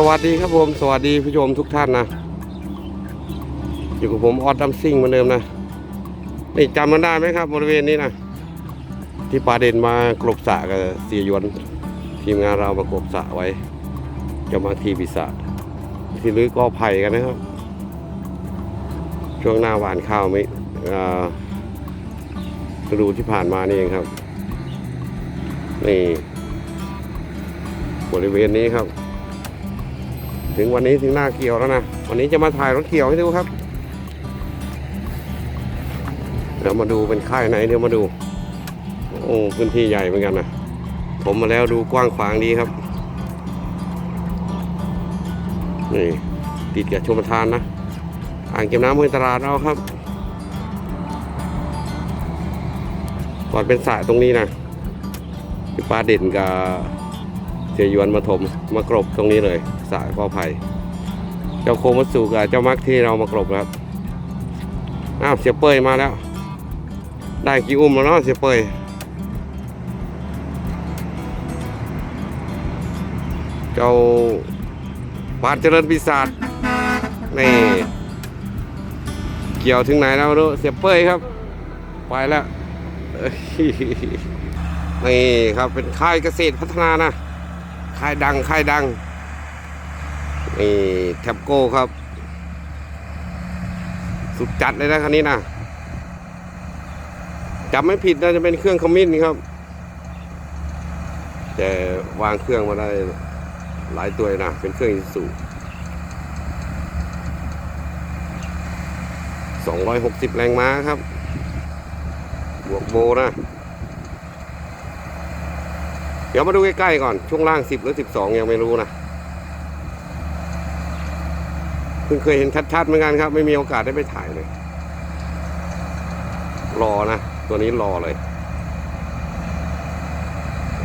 สวัสดีครับผมสวัสดีผู้ชมทุกท่านนะ อยู่กับผมออดดัมซิ่งเหมือนเดิมนะนี่จำมันได้ไหมครับ บริเวณนี้นะที่ปลาเด่นมากลบสะกับเสียยวน ทีมงานเรามากลบสะไว้ จะมาทีปีศาจที่ลื้อก็ไผ่กันนะครับ ช่วงหน้าหวานข้าวไม่ฤดูที่ผ่านมานี่เองครับ นี่ บริเวณนี้ครับ ถึงวันนี้ถึงหน้าเกี่ยวแล้วนะ วันนี้จะมาถ่ายรถเกี่ยวให้ดูครับ เดี๋ยวมาดูเป็นค่ายไหนเดี๋ยวมาดู โอ้พื้นที่ใหญ่เหมือนกันนะผมมาแล้วดูกว้างขวางดีครับ นี่ติดกับชมทานนะ อ่างเก็บน้ำห้วยตลาดเราครับ ก่อนเป็นสระตรงนี้นะที่ปลาเด่นกับ สียยวนมาถมมากรบตรงนี้เลยสระกอไผ่เจ้าโคมัสุกับเจ้ามักที่เรามากรบครับอ้าวเสียเปยมาแล้ว ได้กี่อุ้มแล้วเนาะเสียเปยเจ้าปานเจริญปีศาจนี่เกี่ยวถึงไหนแล้วรู้เสียเปยครับ ไปแล้วนี่ครับเป็นค่ายเกษตรพัฒนานะ ค่ายดังค่ายดังนี่แท็บโก้ครับ สุดจัดเลยนะคันนี้นะจำไม่ผิดน่าจะเป็นเครื่องขมิ้นครับ แต่วางเครื่องมาได้หลายตัวนะเป็นเครื่องอิสุสองร้อยหกสิบแรงม้าครับ บวกโบนะ ดี๋ยวมาดูใกล้ๆก่อน ช่วงล่าง 10 หรือ 12 ยังไม่รู้นะเพิ่งเคยเห็นชัดๆเหมือนกันครับ ไม่มีโอกาสได้ไปถ่ายเลย รอนะ ตัวนี้รอเลย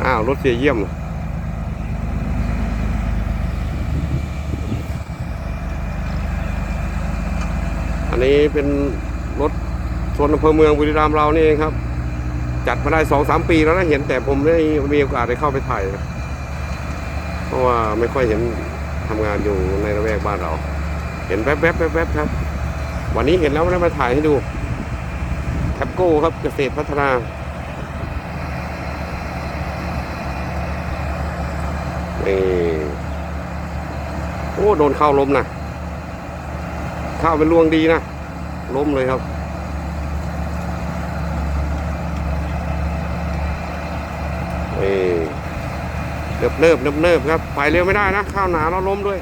อ้าว รถเสียเยี่ยมอันนี้เป็นรถชนอำเภอเมืองบุรีรัมย์เรานี่เองครับ จัดมาได้สองสามปีแล้วนะเห็นแต่ผมไม่มีโอกาสได้เข้าไปถ่ายนะเพราะว่าไม่ค่อยเห็นทำงานอยู่ในระแวกบ้านเรา เห็นแวบๆแวบๆครับ วันนี้เห็นแล้วได้มาถ่ายให้ดูแคปโก้ครับเกษตรพัฒนานี่โอ้โดนเข้าล้มนะเข้าเป็นลวงดีนะล้มเลยครับ นี่ เนิบเนิบเนิบเนิบครับไปเร็วไม่ได้นะ ข้าวหนาแล้วล้มด้วย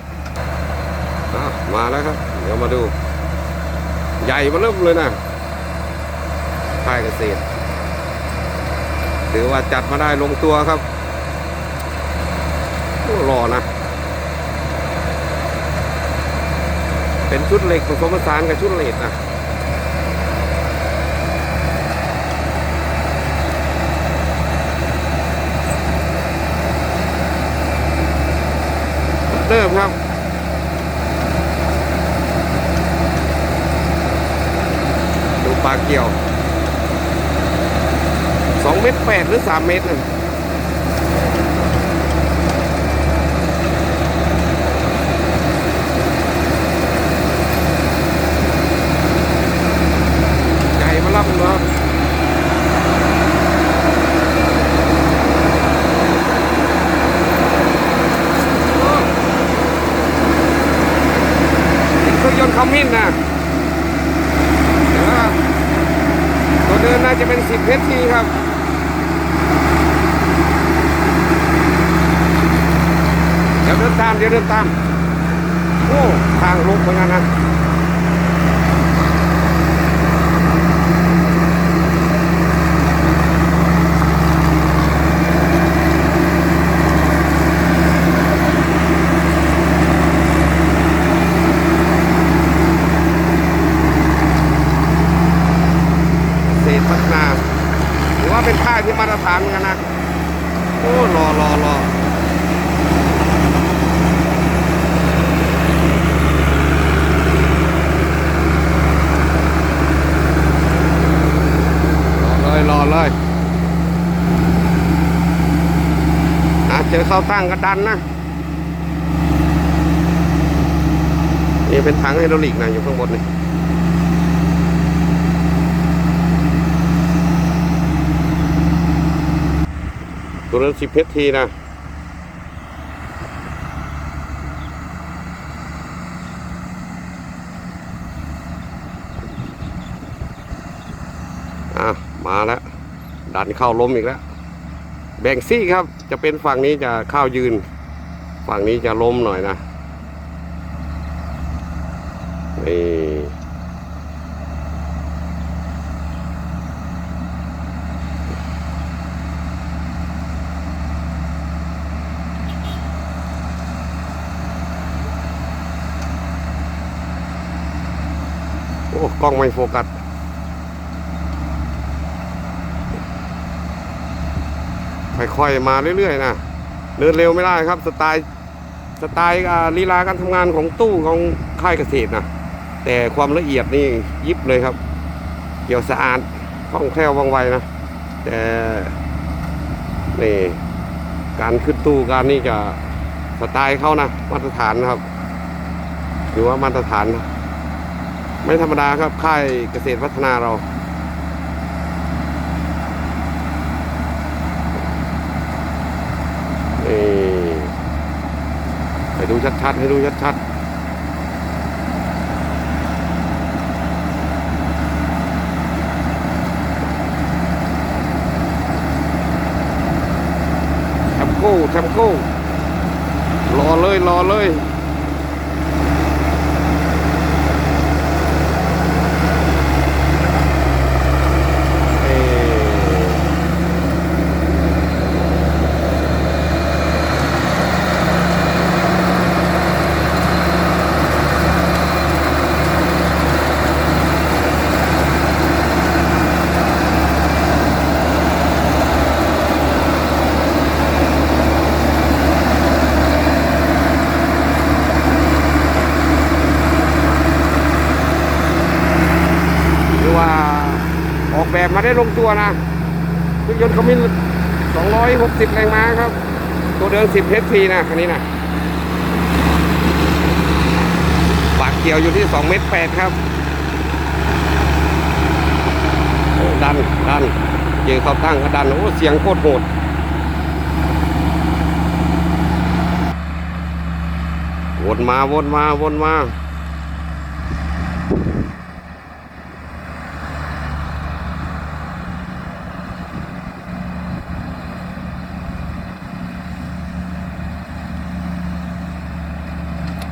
มาแล้วครับ เดี๋ยวมาดู ใหญ่มาเริ่มเลยนะค่ายเกษตรถือว่าจัดมาได้ลงตัวครับรอนะ เป็นชุดเหล็กผสมผสานกับชุดเหล็กนะ เริ่มครับดูปลาเกี่ยวสองเมตรแปดหรือสามเมตรน่งใหญ่มารับเนาะ เป็นเครื่องยนต์คอมมินนะแต่ว่าตัวเดินน่าจะเป็นสิบเพชรทีครับเดี๋ยวเดินตามเดี๋ยวเดินตามโอ้ทางลุกเหมือนกันนะ รอเลยนะเจอเข้าตั้งก็ดันนะนี่เป็นถังไฮดรอลิกนะอยู่ข้างบนนี่ตัวนั้นสิเพชรทีนะ มาแล้ว ดันเข้าล้มอีกแล้ว แบ่งซี่ครับ จะเป็นฝั่งนี้จะเข้ายืน ฝั่งนี้จะล้มหน่อยนะนี่โอ้กล้องไม่โฟกัส ค่อยๆมาเรื่อยๆนะเดินเร็วไม่ได้ครับ สไตล์สไตล์ลีลาการทำงานของตู้ของค่ายเกษตรนะแต่ความละเอียดนี่ยิบเลยครับ เกี่ยวสะอาดคล่องแคล่วว่องไวนะแต่นี่การขึ้นตู้การนี่จะสไตล์เขานะมาตรฐานนะครับหรือว่ามาตรฐาน ไม่ธรรมดาครับค่ายเกษตรพัฒนาเรา นี่ให้ ดูชัดๆ ให้ดูชัดๆแทมโก้แทมโก้รอเลย รอเลยเอ่อ หรือว่าออกแบบมา ได้ลงตัวนะเครื่องยนต์เขามี260 แรงม้าครับ ตัวเดิม10 HP นะคันนี้นะปากเกี่ยวอยู่ที่2เมตร8ครับโอ้ดันดันเจอเขาตั้งก็ดันโอ้เสียงโคตรโหดวนมาวนมาวนมา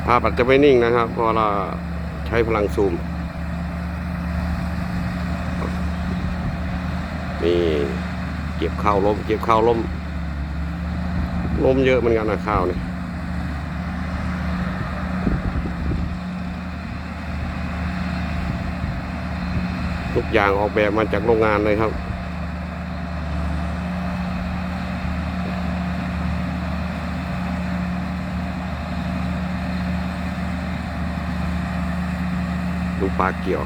ภาพอาจจะไม่นิ่งนะครับเพราะเราใช้พลังซูม นี่เก็บข้าวล้ม เก็บข้าวล้มล้มเยอะเหมือนกันนะข้าวนี่ทุกอย่างออกแบบมาจากโรงงานเลยครับ ดู ปลาเกี่ยว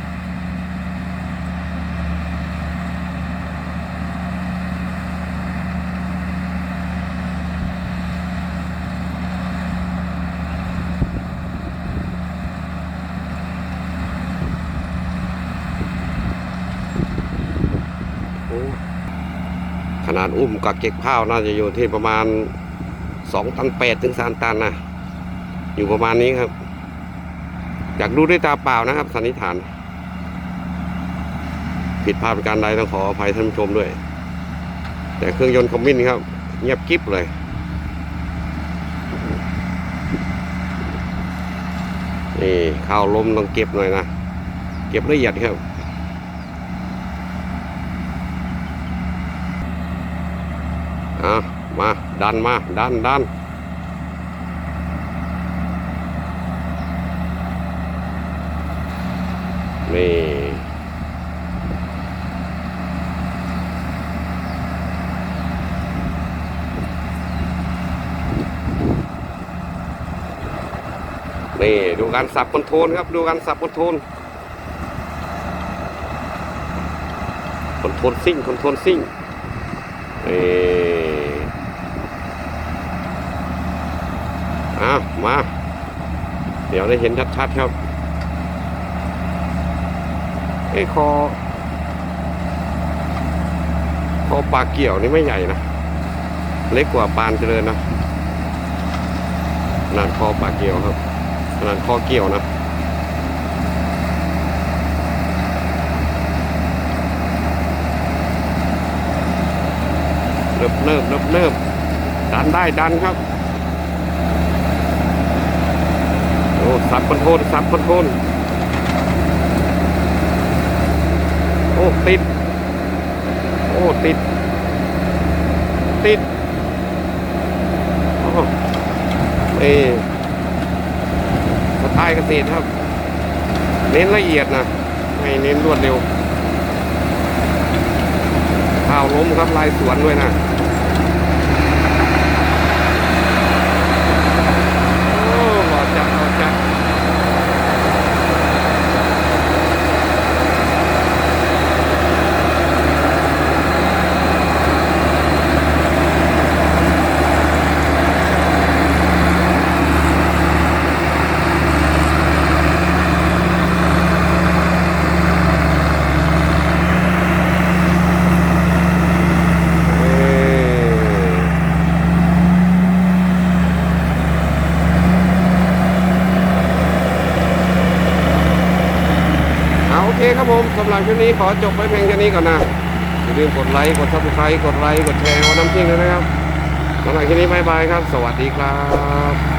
ขนาดอุ้มกับเก็บข้าวน่าจะอยู่ที่ประมาณสองตันแปดถึงสามตันนะ อยู่ประมาณนี้ครับ อยากดูด้วยตาเปล่านะครับ สันนิษฐาน ผิดพลาดประการใดต้องขออภัยท่านผู้ชมด้วย แต่เครื่องยนต์คอมมินครับ เงียบกิ๊บเลยนี่ข้าวลมต้องเก็บหน่อยนะ เก็บละเอียดครับอะมา ดันมา ดันดัน นี่นี่ดูการสับคอนโทรลครับ ดูการสับคอนโทรลคอนโทรลซิ่งคอนโทรลซิ่งนี่อะมา เดี๋ยวได้เห็นชัดๆครับ เอ้คอ คอปลาเกี่ยวนี่ไม่ใหญ่นะ เล็กกว่าปานเจริญนะขนาดคอปลาเกี่ยวครับขนาดคอเกี่ยวนะเนิบเนิบเนิบเนิบดันได้ดันครับโอ้สับคอนโทรลสับคอนโทร ติด โอ้ ติด ติด โอ้เอสไตล์เกษตรครับ เน้นละเอียดนะไม่เน้นรวดเร็วข้าวล้มครับลายสวนด้วยนะ โอ้หล่อจัดหล่อจัดเอ้ยเอาโอเครับผมสำหรับคลิปนี้ขอจบไว้เพียงแค่นี้ก่อนนะอย่าลืมกดไลค์กดซับสไครต์กดไลค์กดแชร์เอาน้ำจิ้งด้วยนะครับสำหรับคลิปนี้บายบายครับ สวัสดีครับ